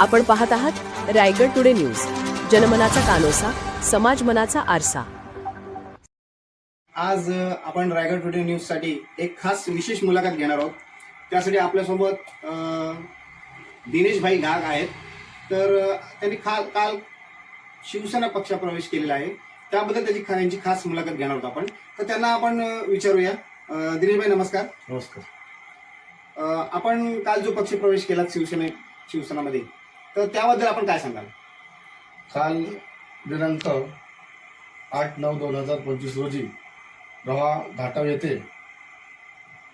आपण पाहत आहात रायगड टुडे न्यूज. जनमनाचा कानोसा समाज मनाचा आरसा. आज अ, आपण रायगड टुडे न्यूजसाठी एक खास विशेष मुलाखत घेणार आहोत. त्यासाठी आपल्यासोबत अ, दिनेशभाई घाग आहेत. तर अ, त्यांनी खा काल शिवसेना पक्ष प्रवेश केलेला आहे. त्याबद्दल त्याची खा यांची खास मुलाखत घेणार आहोत आपण. तर त्यांना आपण अ, विचारूया. अ, दिनेशभाई नमस्कार. नमस्कार. अ, आपण काल जो पक्ष प्रवेश केला शिवसेने शिवसेनामध्ये तर त्याबद्दल आपण काय सांगाल? काल दिनांक आठ नऊ दोन हजार पंचवीस रोजी रवा घाटाव येथे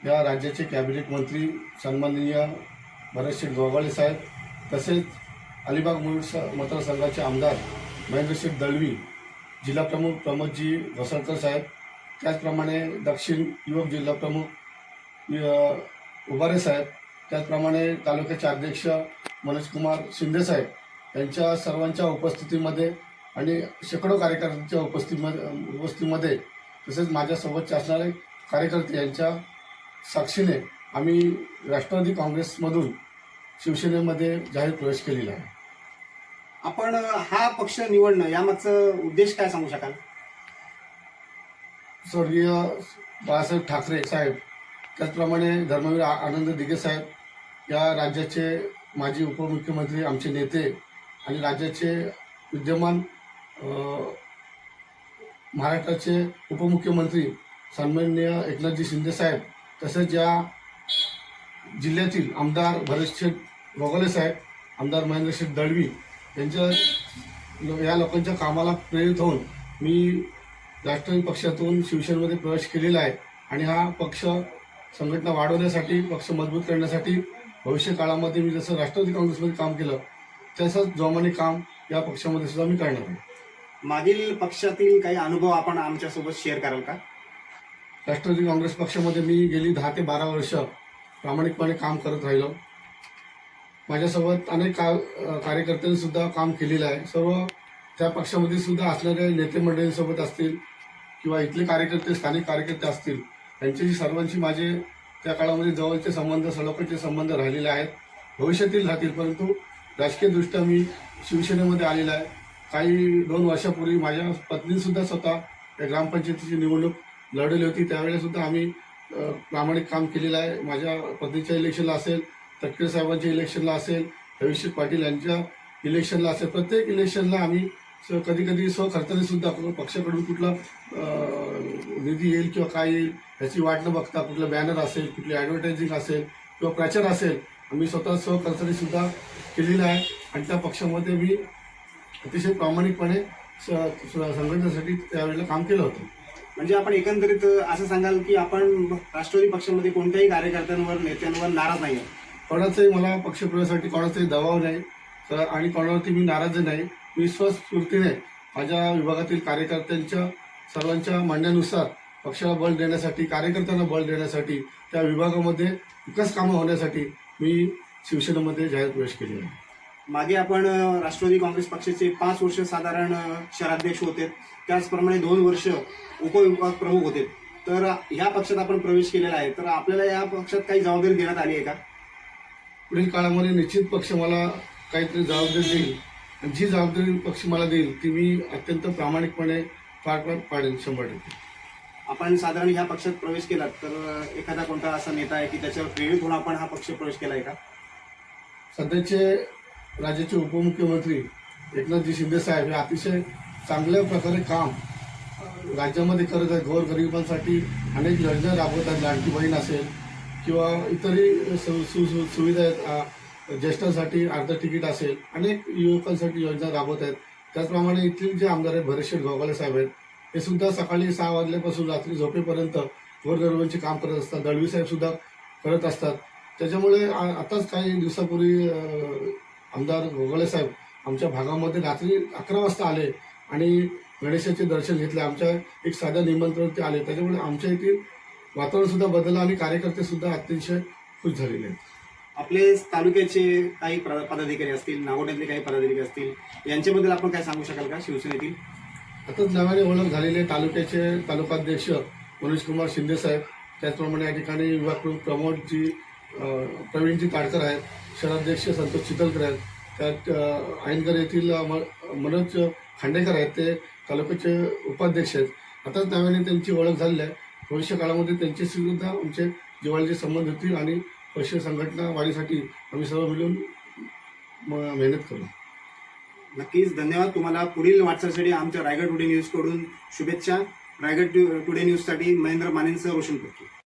या राज्याचे कॅबिनेट मंत्री सन्माननीय भरतशेठ गोगाळे साहेब तसेच अलिबाग मूळ स- मतदारसंघाचे आमदार महेंद्रशेठ दळवी जिल्हाप्रमुख प्रमोदजी घोसाळकर साहेब त्याचप्रमाणे दक्षिण युवक जिल्हाप्रमुख उभारे साहेब त्याचप्रमाणे तालुक्याचे अध्यक्ष मनोजकुमार शिंदे साहेब यांच्या सर्वांच्या उपस्थितीमध्ये आणि शेकडो कार्यकर्त्यांच्या उपस्थितीमध्ये उपस्थितीमध्ये तसेच माझ्यासोबतचे असणारे कार्यकर्ते यांच्या साक्षीने आम्ही राष्ट्रवादी काँग्रेसमधून शिवसेनेमध्ये जाहीर प्रवेश केलेला आहे. आपण हा पक्ष निवडणं यामागचं उद्देश काय सांगू शकाल? स्वर्गीय बाळासाहेब ठाकरे साहेब त्याचप्रमाणे धर्मवीर आनंद दिघे साहेब या राज्याचे माजी उपमुख्यमंत्री आमचे नेते आणि राज्याचे विद्यमान महाराष्ट्राचे उपमुख्यमंत्री सन्माननीय एकनाथजी शिंदे साहेब तसेच या जिल्ह्यातील आमदार भरतशेठ गोगले साहेब आमदार महेंद्रशेठ दळवी यांच्या या लोकांच्या कामाला प्रेरित होऊन मी राष्ट्रवादी पक्षातून शिवसेनेमध्ये प्रवेश केलेला आहे आणि हा पक्ष संघटना वाढवण्यासाठी पक्ष मजबूत करण्यासाठी भविष्य काळामध्ये मी जसं राष्ट्रवादी काँग्रेसमध्ये काम केलं तसंच जोमाने काम या पक्षामध्ये सुद्धा मी करणार आहे. मागील पक्षातील काही अनुभव आपण आमच्यासोबत शेअर कराल का? राष्ट्रवादी काँग्रेस पक्षामध्ये मी गेली दहा ते बारा वर्ष प्रामाणिकपणे काम करत राहिलो. माझ्यासोबत अनेक का कार्यकर्त्यांनी सुद्धा काम केलेलं आहे. सर्व त्या पक्षामध्ये सुद्धा असणाऱ्या नेते मंडळींसोबत असतील किंवा इथले कार्यकर्ते स्थानिक कार्यकर्ते असतील त्यांच्याशी सर्वांशी माझे त्या काळामध्ये जवळचे संबंध सलोख्याचे संबंध राहिलेले आहेत. भविष्यातील राहतील परंतु राजकीयदृष्ट्या मी शिवसेनेमध्ये आलेला आहे. काही दोन वर्षापूर्वी माझ्या पत्नीसुद्धा स्वतः या ग्रामपंचायतीची निवडणूक लढवली होती. त्यावेळेसुद्धा आम्ही प्रामाणिक काम केलेलं आहे. माझ्या पत्नीच्या इलेक्शनला असेल तटकरे साहेबांच्या इलेक्शनला असेल अभिषेक पाटील यांच्या इलेक्शनला असेल प्रत्येक इलेक्शनला आम्ही कधी कधी स्वखर्चाने सुद्धा पक्षाकडून कुठला निधी येईल किंवा काय येईल याची वाट न बघता कुठलं बॅनर असेल कुठली ॲडव्हर्टायझिंग असेल किंवा प्रचार असेल आम्ही स्वतः स्वखर्चाने सुद्धा केलेला आहे. आणि त्या पक्षामध्ये मी अतिशय प्रामाणिकपणे संघटनेसाठी त्यावेळेला काम केलं होतं. म्हणजे आपण एकंदरीत असं सांगाल की आपण राष्ट्रवादी पक्षामध्ये कोणत्याही कार्यकर्त्यांवर नेत्यांवर नाराज नाही आहोत. कोणाचाही मला पक्षप्रवेशासाठी कोणाचाही दबाव नाही. तर आणि कोणावरती मी नाराज नाही. मी स्वस्फूर्तीने माझ्या विभागातील कार्यकर्त्यांच्या सर्वांच्या म्हणण्यानुसार पक्षाला बळ देण्यासाठी कार्यकर्त्यांना बळ देण्यासाठी त्या विभागामध्ये विकास कामं होण्यासाठी मी शिवसेनेमध्ये जाहीर प्रवेश केलेला आहे. मागे आपण राष्ट्रवादी काँग्रेस पक्षाचे पाच वर्ष साधारण शहराध्यक्ष होते. त्याचप्रमाणे दोन वर्ष उपविभाग प्रमुख होते. तर ह्या पक्षात आपण प्रवेश केलेला आहे. तर आपल्याला या पक्षात काही जबाबदारी देण्यात आली आहे का? पुढील काळामध्ये निश्चित पक्ष मला काहीतरी जबाबदारी देईल. जी जबाबदारी पक्ष मला देईल ती मी अत्यंत प्रामाणिकपणे पार पार पाडेल शंभर टक्के. आपण साधारण ह्या पक्षात प्रवेश केलात तर एखादा कोणता असा नेता आहे की त्याच्यावर प्रेरित होऊन आपण हा पक्ष प्रवेश केलाय का? सध्याचे राज्याचे उपमुख्यमंत्री एकनाथजी शिंदे साहेब हे अतिशय चांगल्या प्रकारे काम राज्यामध्ये करत आहेत. गोरगरिबांसाठी अनेक योजना राबवत आहेत. लाडकी बहीण असेल किंवा इतरही सुविधा आहेत. ज्येष्ठांसाठी अर्ध तिकीट असेल अनेक युवकांसाठी योजना राबवत आहेत. त्याचप्रमाणे इथले जे आमदार आहेत भरतशेठ गोगाले साहेब आहेत हे सुद्धा सकाळी सहा वाजल्यापासून रात्री झोपेपर्यंत गोरगरिबांचे काम करत असतात. दळवी साहेब सुद्धा करत असतात. त्याच्यामुळे आताच काही दिवसापूर्वी आमदार गोगले साहेब आमच्या भागामध्ये रात्री अकरा वाजता आले आणि गणेशाचे दर्शन घेतले. आमच्या एक साध्या निमंत्रण ते आले. त्याच्यामुळे आमच्या येथील वातावरणसुद्धा बदललं आणि कार्यकर्तेसुद्धा अतिशय खुश झालेले आहेत. आपले तालुक्याचे काही पदाधिकारी असतील नागोट्यातले काही पदाधिकारी असतील यांच्याबद्दल आपण काय सांगू शकाल का शिवसेनेतील? आताच नव्याने ओळख झालेले तालुक्याचे तालुकाध्यक्ष मनोज कुमार शिंदे साहेब त्याचप्रमाणे या ठिकाणी विभाग प्रमुख प्रमोदजी प्रवीणजी ताडकर आहेत शहराध्यक्ष संतोष चितलकर आहेत त्यात अ, येथील मनोज खांडेकर आहेत ते तालुक्याचे उपाध्यक्ष आहेत. आताच नव्याने त्यांची ओळख झालेली आहे. भविष्य काळामध्ये त्यांच्याशी सुद्धा आमचे जिव्हाळ्याचे संबंध होतील आणि पशु संघटना वाढीसाठी आम्ही सर्व मिळून म- मेहनत करू. नक्कीच. धन्यवाद तुम्हाला. पुढील वाटचालीसाठी आमच्या रायगड टुडे न्यूजकडून शुभेच्छा. रायगड टुडे न्यूजसाठी महेंद्र मानेंसह रोशन करतो